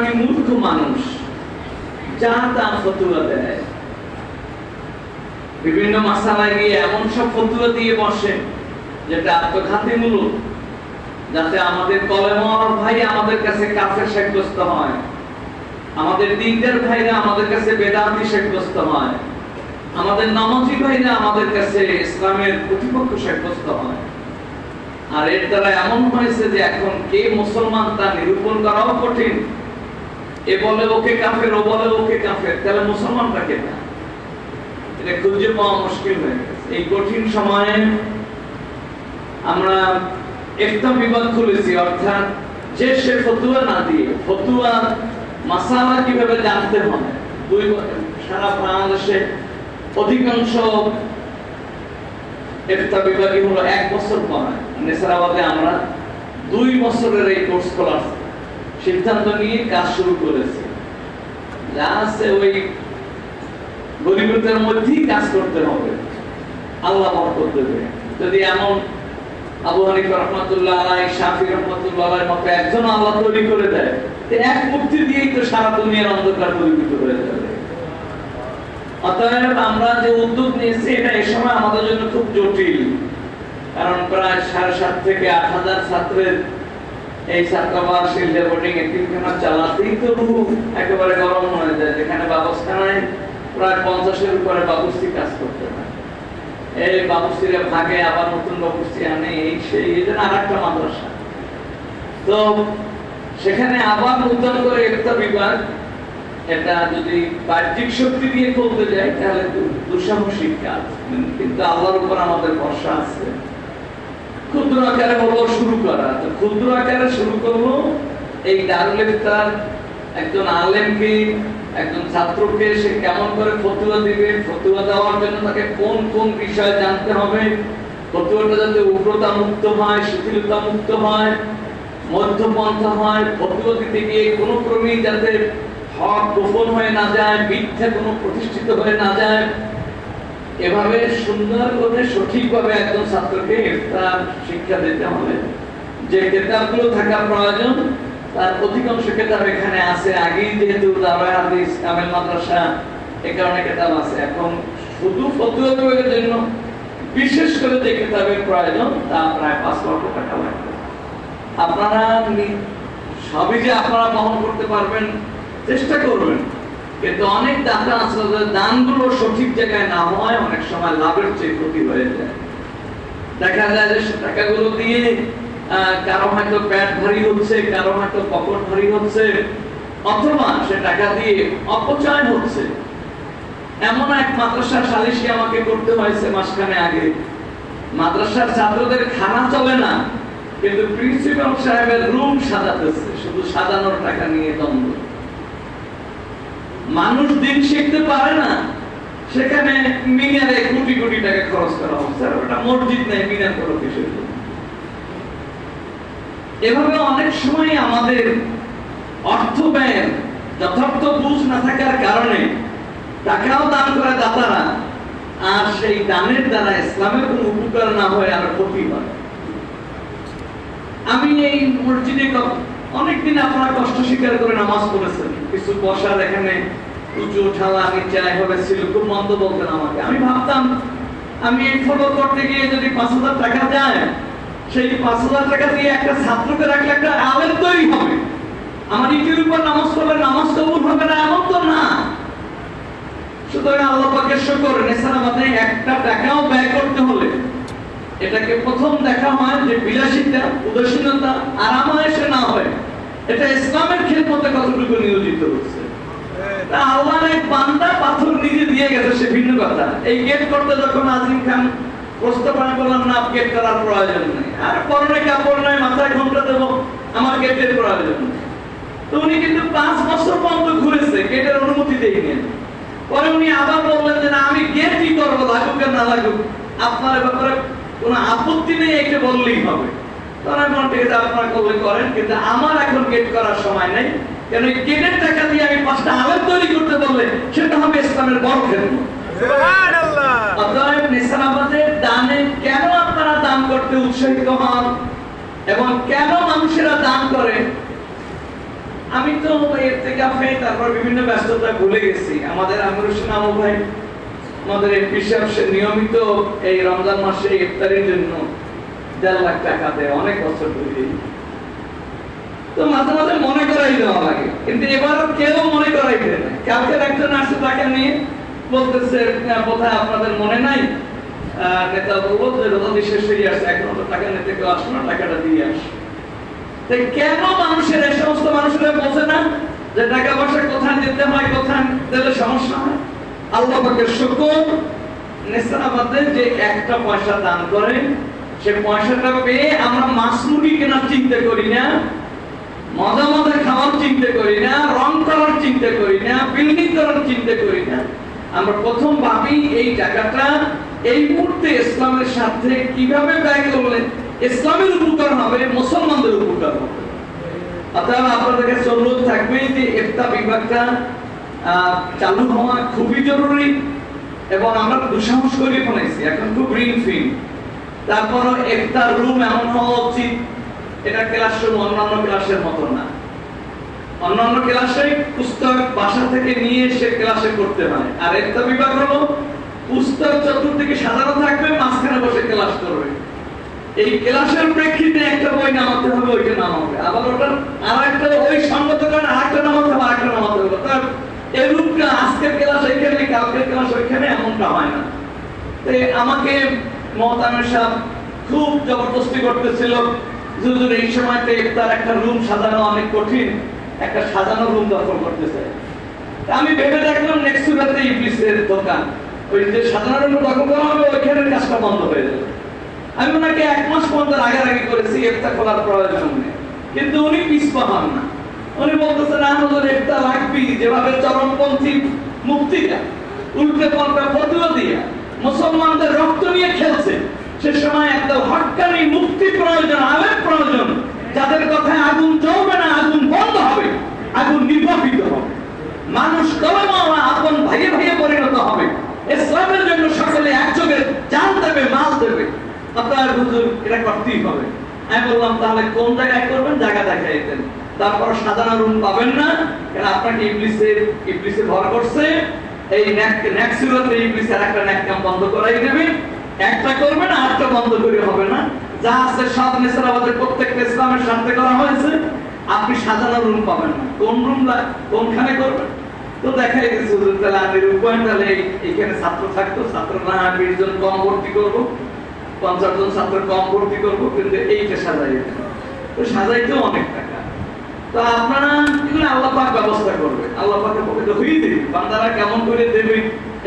ইসলামী মূর্খ মানুষ, যা তা ফতুয়া দেয়। বিভিন্ন মাসালায় গিয়ে এমন সব ফতুয়া দিয়ে বসে, যেটা আত্মঘাতীমূলক যাতে আমাদের কলেমর ভাই আমাদের কাছে কাফের সাব্যস্ত হয়। আমাদের দিনদার ভাইরা আমাদের কাছে বেদান্তি সাব্যস্ত হয়। আমাদের নামাজি ভাইরা আমাদের কাছে ইসলামের প্রতিপক্ষ সাব্যস্ত হয়। আর এর দ্বারা এমন হয়েছে যে এখন কে মুসলমান তা নিরূপণ করাও কঠিন। এ বলে ওকে কাফের, ও বলে ওকে কাফের, তাহলে মুসলমানটা কে? এটা খুঁজে পাওয়া মুশকিল হয়ে গেছে। এই কঠিন সময়ে আমরা একটা খুলেছি, অর্থাৎ যে সে ফতুয়া না দিয়ে, ফতুয়া মাসালা কীভাবে জানতে হয় দুই সারা বাংলাদেশে অধিকাংশ একটা বিভাগই হলো এক বছর পড়ায়। নেসারাবাদে আমরা দুই বছরের এই কোর্স খোলার সিদ্ধান্ত নিয়ে কাজ শুরু করেছি। যা আছে ওই গরিবদের মধ্যেই কাজ করতে হবে। আল্লাহ বরকত দেবে। যদি এমন আবু রহমাতুল্লাহ আলাই শাফি রহমাতুল্লাহ মতো একজন আল্লাহ তৈরি করে দেয় এক মুক্তি দিয়েই তো সারা দুনিয়ার অন্ধকার হয়ে যাবে। অতএব আমরা যে উদ্যোগ নিয়েছি, এটা এই সময় আমাদের জন্য খুব জটিল। কারণ প্রায় সাড়ে সাত থেকে আট হাজার ছাত্রের এই চালাতেই তো রুহু একেবারে গরম হয়ে যায়, যেখানে প্রায় পঞ্চাশের উপরে বাবুস্তি কাজ করতে এই ভাগে আবার নতুন বাবুস্তি আনে, এই সেই, এই জন্য আর একটা মাদ্রাসা। তো সেখানে আবার নতুন করে একটা বিভাগ, এটা যদি বাহ্যিক শক্তি দিয়ে করতে যাই, তাহলে দুঃসাহসিক কাজ। কিন্তু আল্লাহর উপর আমাদের ভরসা আছে। ক্ষুদ্র আকারে হলো শুরু করা। তো ক্ষুদ্র আকারে শুরু করল এই দারুল ইফতার একজন আলেমকে, একজন ছাত্রকে, সে কেমন করে ফতুয়া দিবে? ফতুয়া দেওয়ার জন্য তাকে কোন কোন বিষয় জানতে হবে? ফতুয়াটা যাতে উগ্রতা মুক্ত হয় শিথিলতা মুক্ত হয়, মধ্যপন্থা হয়, ফতুয়া দিতে গিয়ে কোনো ক্রমেই যাতে হক গোপন হয়ে না যায়, মিথ্যা কোনো প্রতিষ্ঠিত হয়ে না যায় এভাবে সুন্দর করে সঠিকভাবে একজন ছাত্রকে ইফতার শিক্ষা দিতে হবে। যে কেতাবগুলো থাকা প্রয়োজন, তার অধিকাংশ কেতাব এখানে আছে। আগেই যেহেতু হাদিস, কামেল মাদ্রাসা, এ কারণে কেতাব আছে। এখন শুধু ফতুয়া জন্য, বিশেষ করে যে কেতাবের প্রয়োজন, তা প্রায় পাঁচ লক্ষ টাকা লাগবে। আপনারা সবই যে আপনারা বহন করতে পারবেন, চেষ্টা করবেন। কিন্তু অনেক দাতা আছে দানগুলো সঠিক জায়গায় না হয় অনেক সময় লাভের চেয়ে ক্ষতি হয়ে যায়। দেখা যায় যে টাকাগুলো দিয়ে কারও হয়তো প্যাট ভারী হচ্ছে, কারও হয়তো পকেট ভারী হচ্ছে, অথবা সে টাকা দিয়ে অপচয় হচ্ছে। এমন এক মাদ্রাসার সালিশি আমাকে করতে হয়েছে মাসখানে আগে। মাদ্রাসার ছাত্রদের খানা চলে না, কিন্তু প্রিন্সিপাল সাহেবের রুম সাজাতেছে, শুধু সাজানোর টাকা নিয়ে দ্বন্দ্ব। মানুষ দিন শিখতে পারে না, সেখানে মিনারে কোটি কোটি টাকা খরচ করা হচ্ছে আর ওটা মসজিদ নেই, মিনার করো কিসের এভাবে অনেক সময় আমাদের অর্থ ব্যয়ের যথার্থ বুঝ না থাকার কারণে টাকাও দান করে দাতারা, আর সেই দানের দ্বারা ইসলামের কোনো উপকার না হয়ে আর ক্ষতি হয়। আমি এই মসজিদে অনেকদিন আপনারা কষ্ট স্বীকার করে নামাজ পড়েছেন। কিছু বসার এখানে উঁচু ঠালা নিচে এভাবে ছিল, খুব মন্দ বলতেন আমাকে। আমি ভাবতাম, আমি এই ফটো করতে গিয়ে যদি পাঁচ হাজার টাকা যায় সেই পাঁচ হাজার টাকা দিয়ে একটা ছাত্রকে রাখলে একটা আলেম তৈরি হবে। আমার ইটির উপর নামাজ পড়লে নামাজ কবুল হবে না, এমন তো না। সুতরাং আল্লাহ পাকের শুকর নেশানাবাদে একটা টাকাও ব্যয় করতে হলে এটাকে প্রথম দেখা হয় যে বিলাসিতা, উদাসীনতা আরামায়েশে না হয়। এটা ইসলামের খেদমতে কতটুকু নিয়োজিত হচ্ছে? আল্লাহর এক বান্দা পাথর নিজে দিয়ে গেছে, সে ভিন্ন কথা। এই গেট করতে যখন আজিম খান না গেট করার প্রয়োজন নেই। আর পরনে কাপড় মাথায় ঘণ্টা দেবো, আমার গেটের প্রয়োজন নেই। তো উনি কিন্তু পাঁচ বছর পর্যন্ত ঘুরেছে গেটের অনুমতি দেয়নি। পরে উনি আবার বললেন যে আমি গেট কি করব, লাগুক না লাগুক। আপনার ব্যাপারে কোনো আপত্তি নেই একে বললেই হবে। তখন আপনারা করলে করেন কিন্তু আমার এখন গেট করার সময় নেই। কেন গেটের টাকা দিয়ে আমি পাঁচটা তৈরি করতে বললে সেটা হবে ইসলামের বড় খেদমত। সুবহানাল্লাহ। অতএব নিসানাবাদের দানে কেন আপনারা দান করতে উৎসাহিত হন? এবং কেন মানুষেরা দান করে? আমি তো এর থেকে তারপর বিভিন্ন ব্যস্ততা ভুলে গেছি। আমাদের আমির হোসেন আমু ভাই আমাদের এমপি সাহেব সে নিয়মিত এই রমজান মাসে ইফতারির জন্য দেড় লাখ টাকা দেয় অনেক বছর ধরে। তো মাঝে মাঝে মনে করাই দেওয়া লাগে। কিন্তু এবার কেউ মনে করাই দেয় না। কালকে একজন আসছে নিয়ে বলতেছে "আহ, বোধহয় আপনাদের মনে নাই? নেতা বলব যে রোজাদি শেষ হয়ে আসছে এখন তো টাকা নিতে কেউ আসো না টাকাটা দিয়ে আসে। কেন মানুষের এই সমস্ত মানুষেরা বোঝে না যে টাকা পয়সা কোথায় দিতে হয় কোথায় দিলে সমস্যা হয়? আল্লাহ শুকর নেসারাবাদে যে একটা পয়সা দান করে, সে পয়সাটা পেয়ে আমরা মাছ কেনার চিন্তা করি না, মজা মজা খাওয়ার চিন্তা করি না, রং করার চিন্তা করি না বিল্ডিং করার চিন্তা করি না। আমরা প্রথম ভাবি এই টাকাটা এই মুহূর্তে ইসলামের সাথে কীভাবে ব্যয় করলে ইসলামের উপকার হবে, মুসলমানদের উপকার হবে। অতএব আপনাদের কাছে অনুরোধ থাকবে যে ইফতা বিভাগটা চালু হওয়া খুবই জরুরি এবং আমরা দুঃসাহস করে ফেলেছি। এখন খুব ঋণ ফিন তারপরও একটা রুম এমন হওয়া উচিত, এটা ক্লাসরুম অন্যান্য ক্লাসের মতো না। অন্যান্য ক্লাসে পুস্তক বাসা থেকে নিয়ে এসে ক্লাসে করতে হয়। আর একটা বিভাগ হলো, পুস্তক চতুর্দিকে সাজানো থাকবে, মাঝখানে বসে ক্লাস করবে। এই ক্লাসের প্রেক্ষিতে একটা বই নামাতে হবে, ওইটা নামাবে। আবার ওটা আর একটা ওই সঙ্গত কারণে আর একটা নামাতে হবে আর একটা নামাতে হবে। তার এরূপটা আজকের ক্লাস কালকের ক্লাস ওইখানে এমনটা হয় না। তো আমাকে মহতামের সাহেব খুব জবরদস্তি করতেছিল। এই সময়তে তার একটা রুম সাজানো অনেক কঠিন, একটা সাজানো রুম দখল করতেছে। আমি ভেবে দেখলাম নেক্সট দোকান। ওই যে সাজানো রুম দখল করা হবে, ওইখানের কাজটা বন্ধ হয়ে যাবে। আমি ওনাকে এক মাস পর্যন্ত আগারাগি করেছি ইফতা খোলার প্রয়োজন নেই। কিন্তু উনি পিছপা হন না। উনি বলতেছে, না, হুজুর ইফতা লাগবেই যেভাবে চরমপন্থী মুক্তিটা, উল্টে পাল্টা ফতুয়া দিয়া মুসলমানদের রক্ত নিয়ে খেলছে, সে সময় একটা হটকারী মুক্তি প্রয়োজন, আবেগ প্রয়োজন, যাদের কথায় আগুন জ্বলবে না, আগুন বন্ধ হবে, আগুন নির্বাপিত হবে। মানুষ কলমাওয়া আপন ভাইয়ে ভাইয়ে পরিণত হবে। ইসলামের জন্য সকলে একযোগে জান দেবে, মাল দেবে। আপনার হুজুর, এটা করতেই হবে। আমি বললাম, তাহলে কোন জায়গায় করবেন? জায়গা দেখাই দেন তারপর সাজানো রুম পাবেন না কারণ আপনাকে ইবলিসের ইবলিসে ভর করছে। এই ন্যাক ন্যাকসুরাতে ইবলিসের একটা ন্যাক কাম বন্ধ করাই দেবে। একটা করবেন আরেকটা বন্ধ করে হবে না। যা আছে সব নেশার আমাদের প্রত্যেকটা ইসলামের সাথে করা হয়েছে। আপনি সাজানো রুম পাবেন না। কোন রুম কোনখানে করবেন? তো দেখা গেছে তাহলে আমি উপায় তাহলে এইখানে ছাত্র থাকতো। ছাত্র না বিশ জন কম ভর্তি করব। পঞ্চাশ জন ছাত্র কম ভর্তি করব, কিন্তু এইটা সাজাই তো সাজাইতেও অনেক টাকা। তো আপনারা এগুলো আল্লাহ পাক ব্যবস্থা করবে। আল্লাহ পাকের পক্ষে তো দেবে। বান্দারা কেমন করে দেবে,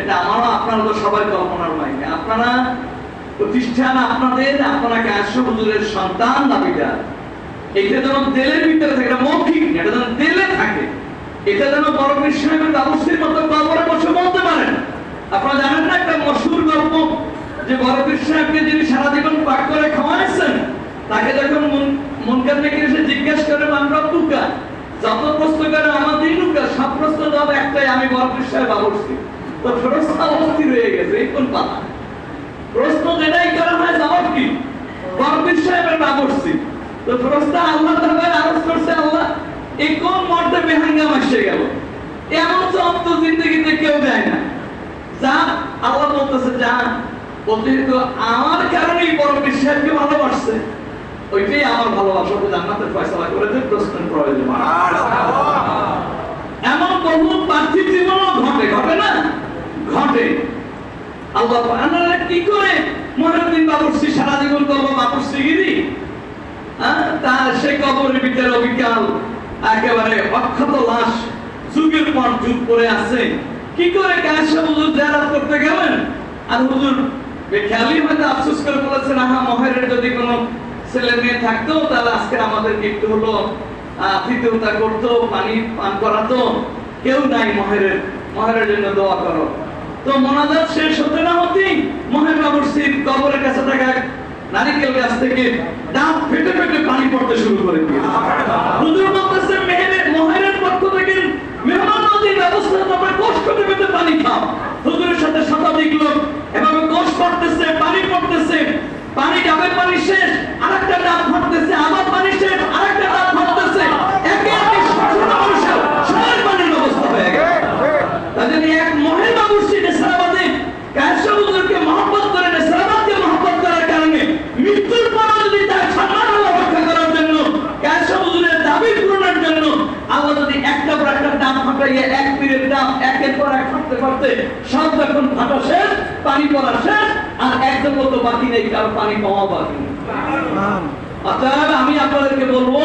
এটা আমারও আপনারা তো সবাই কল্পনার বাইরে আপনারা প্রতিষ্ঠান আপনাদের, আপনারা কাশ্য হুজুরের সন্তান দাবিদার। এটা যেন দেলের ভিতরে থাকে, এটা মৌখিক এটা যেন দেলে থাকে। এটা যেন বড় কৃষ্ণের ব্যবস্থির মতো কবরে বসে বলতে পারেন। আপনারা জানেন না একটা মশুর গল্প? যে বড় কৃষ্ণকে যিনি সারা জীবন পাক করে খাওয়াইছেন, তাকে যখন মনকার থেকে এসে জিজ্ঞেস করে, আমরা যত প্রশ্ন করে টুকা সব প্রশ্ন জবাব একটাই, আমি বড় কৃষ্ণের বাবরছি তো প্রশ্ন অবস্থির হয়ে গেছে, এই কোন পাতা? প্রশ্ন যেটাই করা হয়, জবাব কি? বরবির সাহেবের তো প্রশ্ন আল্লাহ দরবারে আরজ করছে, আল্লাহ, এই কোন মর্দে বেহাঙ্গাম এসে গেল? এমন তো জিন্দগিতে কেউ দেয় না। যা আল্লাহ বলতেছে যা অতিরিক্ত আমার কারণেই বরবির সাহেবকে ভালোবাসছে। ওইটাই আমার ভালোবাসা জান্নাতের ফয়সালা করে যে প্রশ্নের প্রয়োজন। এমন বহু পার্থিব জীবনও ঘটে ঘটে না? ঘটে। আল্লাহ আপনারা কি করে মহিউদ্দিন বাবুর্সি সারা জীবন করব বাবুর্সি গিরি হ্যাঁ? তার সেই কবরের ভিতরে অবিকাল একেবারে অক্ষত লাশ যুগের পর যুগ পরে আছে। কি করে কায়সা হুজুর জারাত করতে গেলেন? আর হুজুর খেয়ালি হয়তো আফসোস করে বলেছেন আহা মহেরের যদি কোনো ছেলে মেয়ে থাকতো, তাহলে আজকে আমাদেরকে একটু হলো তৃতীয়তা করতো, পানি পান করাতো। কেউ নাই মহেরের মহেরের জন্য দোয়া করো। তো মোনাজাত শেষ হতে না হতেই মহের বাবুর সিট কবরের কাছে থাকা নারিকেল গাছ থেকে দাঁত ফেটে ফেটে পানি পড়তে শুরু করে দিয়েছে হুজুর বলতেছে মেহেরের মহেরের পক্ষ থেকে মেহমান নদীর ব্যবস্থা তোমরা কষ্ট পেতে পানি খাও হুজুরের সাথে শতাধিক লোক এভাবে কোষ পড়তেছে পানি পড়তেছে পানি ডাবের পানি শেষ আরেকটা ডাব ভরতেছে আবার পানি শেষ আরেকটা ডাব ভরতেছে একে একে শত শত ফাটাইয়া এক পীরের দাম একের পর এক ফাটতে ফাটতে সব যখন ফাটা শেষ, পানি পড়া শেষ, আর একদম বাকি নেই কারও পানি পাওয়া বাকি অতএব আমি আপনাদেরকে বলব,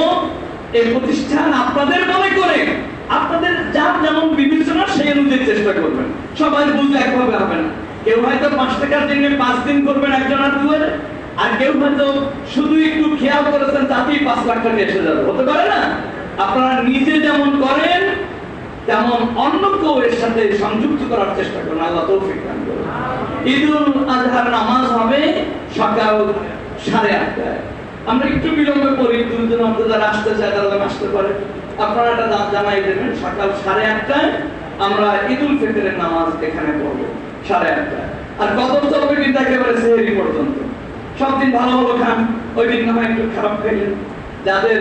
এই প্রতিষ্ঠান আপনাদের মনে করে, আপনাদের যার যেমন বিবেচনা, সেই অনুযায়ী চেষ্টা করবেন। সবাই বুঝে একভাবে হবে না। কেউ হয়তো পাঁচ টাকার জন্য পাঁচ দিন করবেন একজন আর দুয়ারে আর কেউ হয়তো শুধু একটু খেয়াল করেছেন তাতেই পাঁচ লাখ টাকা এসে যাবে। হতে পারে না? আপনারা নিজে যেমন করেন তেমন অন্য কেউ এর সাথে সংযুক্ত করার চেষ্টা করুন। আল্লাহ তৌফিক দান করুন। ঈদুল আজহার নামাজ হবে সকাল সাড়ে আটটায়। আমরা একটু বিলম্বে পড়ি দুজন যারা আসতে চায় তারা আসতে পারে। আপনারা একটা দাম জানাই দেবেন সকাল সাড়ে আটটায় আমরা ঈদুল ফিতরের নামাজ এখানে পড়ব সাড়ে আটটায়। আর কদম চলবে কিন্তু একেবারে সেহেরি পর্যন্ত। সব দিন ভালো ভালো খান ওই দিন না একটু খারাপ খাইলেন। যাদের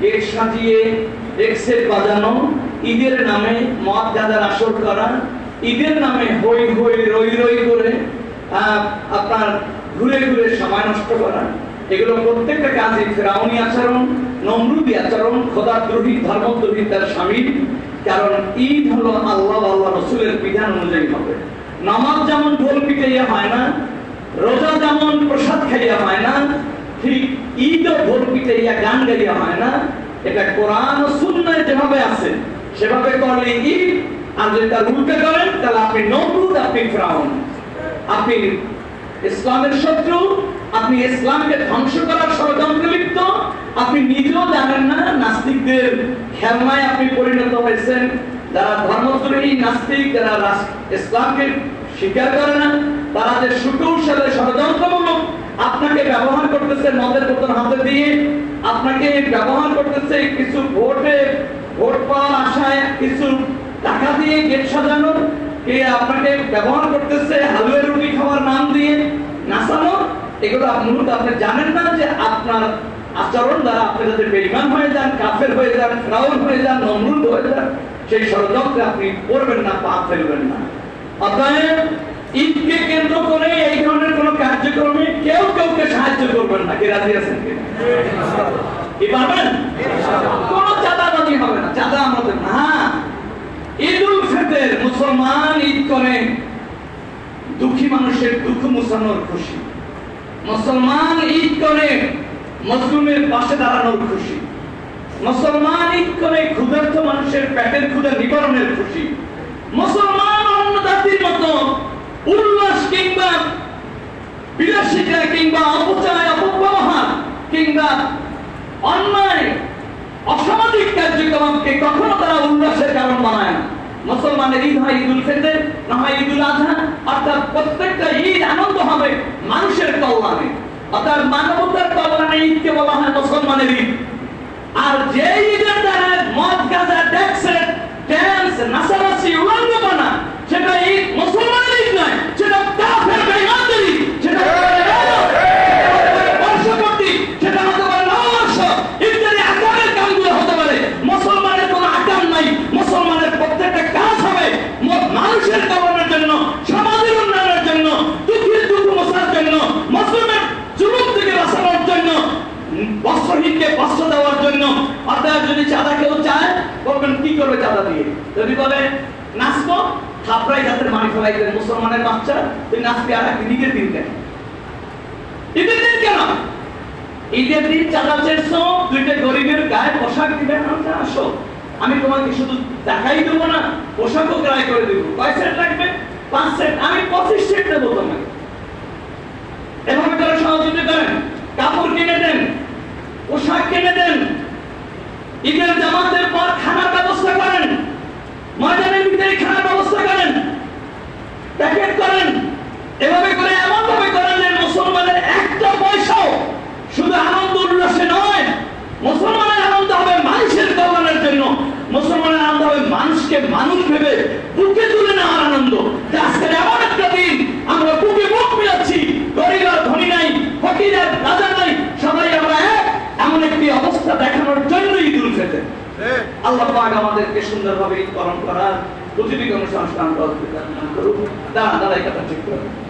গেট সাজিয়ে এক্সেট বাজানো, ঈদের নামে মদ গাঁজার আসর করা, ঈদের নামে হই হই রই রই করে আপনার ঘুরে ঘুরে সময় নষ্ট করা। এগুলো প্রত্যেকটা কাজে ফেরাউনি আচরণ, নমরুদি আচরণ খোদাদ্রোহী ধর্মদ্রোহী তার স্বামী। কারণ ঈদ হলো আল্লাহ আল্লাহ রসুলের বিধান অনুযায়ী হবে। নামাজ যেমন ঢোল পিটাইয়া হয় না, রোজা যেমন প্রসাদ খাইয়া হয় না আপনি ইসলামকে ধ্বংস করার ষড়যন্ত্রে লিপ্ত, আপনি নিজেও জানেন না, নাস্তিকদের খেলনায় আপনি পরিণত হয়েছেন। যারা ধর্মদ্রোহী নাস্তিক, যারা ইসলামকে স্বীকার করে না, তারা যে সুকৌশলে ষড়যন্ত্রমূলক আপনাকে ব্যবহার করতেছে মদের বোতল হাতে দিয়ে, আপনাকে ব্যবহার করতেছে কিছু ভোটে, ভোট পাওয়ার আশায় কিছু টাকা দিয়ে গেট সাজানো, কে আপনাকে ব্যবহার করতেছে হালুয়া রুটি খাওয়ার নাম দিয়ে নাচানো, এগুলো মূলত আপনি জানেন না যে আপনার আচরণ দ্বারা আপনি যাতে বেইমান হয়ে যান, কাফের হয়ে যান, ফ্রাউন হয়ে যান, নমরুদ হয়ে যান, সেই ষড়যন্ত্রে আপনি পড়বেন না, পা ফেলবেন না। অতএব ঈদকে কেন্দ্র করে এই ধরনের কোন কার্যক্রমে কেউ কেউকে সাহায্য করবেন না। কে রাজি আছেন? কি পারবেন? কোন চাঁদাবাজি হবে না চাঁদা আমাদের না। হ্যাঁ, ঈদুল ফিতর মুসলমান ঈদ করে দুঃখী মানুষের দুঃখ মুছানোর খুশি। মুসলমান ঈদ করে মজলুমের পাশে দাঁড়ানোর খুশি। মুসলমান ঈদ করে ক্ষুধার্ত মানুষের পেটের ক্ষুধা নিবারণের খুশি। মুসলমান অন্য জাতির মতো উল্লাস কিংবা বিলাসিতা কিংবা অপচয়, অপব্যবহার কিংবা অন্যায়, অসামাজিক কার্যক্রমকে কখনো তারা উল্লাসের কারণ বানায় না। মুসলমানের ঈদ হয় ঈদুল ফিতর না হয় ঈদুল আজহা। অর্থাৎ প্রত্যেকটা ঈদ আনন্দ হবে মানুষের কল্যাণে। অর্থাৎ মানবতার কল্যাণে ঈদকে বলা হয় মুসলমানের ঈদ। আর যে ঈদের দ্বারা মদ, গাঁজা ড্যাক্সের ড্যান্স, নাচানাচি উলঙ্গপনা সেটা ঈদ মুসলমানের ঈদ নয় সেটা কাফের বেঈমানদের ঈদ সেটা বর্ষপতি সেটা হতে পারে নববর্ষ ইত্যাদি আকারের কামগুলো হতে পারে মুসলমানের কোনো আকার নাই মুসলমানের প্রত্যেকটা কাজ হবে ম- মানুষের কল্যাণের জন্য সমাজের উন্নয়নের জন্য দুঃখের দুঃখ মোছার জন্য মুসলিমের জুলুম থেকে বাঁচানোর জন্য বস্ত্রহীনকে বস্ত্র দেওয়ার জন্য অর্থাৎ যদি চাঁদা কেউ চায় বলবেন কি করবে চাঁদা দিয়ে যদি বলে নাচবো থাপড়াই যাতে মারি ফেলাই দেন মুসলমানের বাচ্চা তুই নাচবি আর একদিন ঈদের দিন কেন ঈদের দিন কেন ঈদের দিন চাঁদা চেয়েছো, দুইটা গরিবের গায়ে পোশাক দিবে আসো। আমি তোমাকে শুধু দেবো না, পোশাকও ক্রয় করে দেবো। কয় সেট লাগবে? পাঁচ সেট। আমি পঁচিশ সেট দেবো তোমাকে। এভাবে সহযোগিতা করেন। কাপড় কিনে দেন, পোশাক কিনে দেন। ঈদের জামাতের পর খানার ব্যবস্থা করেন। ময়দানের ভিতরে খানার ব্যবস্থা করেন। প্যাকেট করেন। এভাবে করে এমন ভাবে করেন যে মুসলমানের একটা পয়সাও শুধু আনন্দ উল্লাসে নয় মুসলমানের আনন্দ হবে মানুষের কল্যাণের জন্য মুসলমানের আনন্দ হবে মানুষকে মানুষ ভেবে বুকে তুলে নেওয়ার আনন্দ আল্লাহ পাক আমাদেরকে সুন্দরভাবে পালন করার প্রতিটি অনুষ্ঠান সংস্থান করুক। দাঁড়া এই কথা ঠিক করে।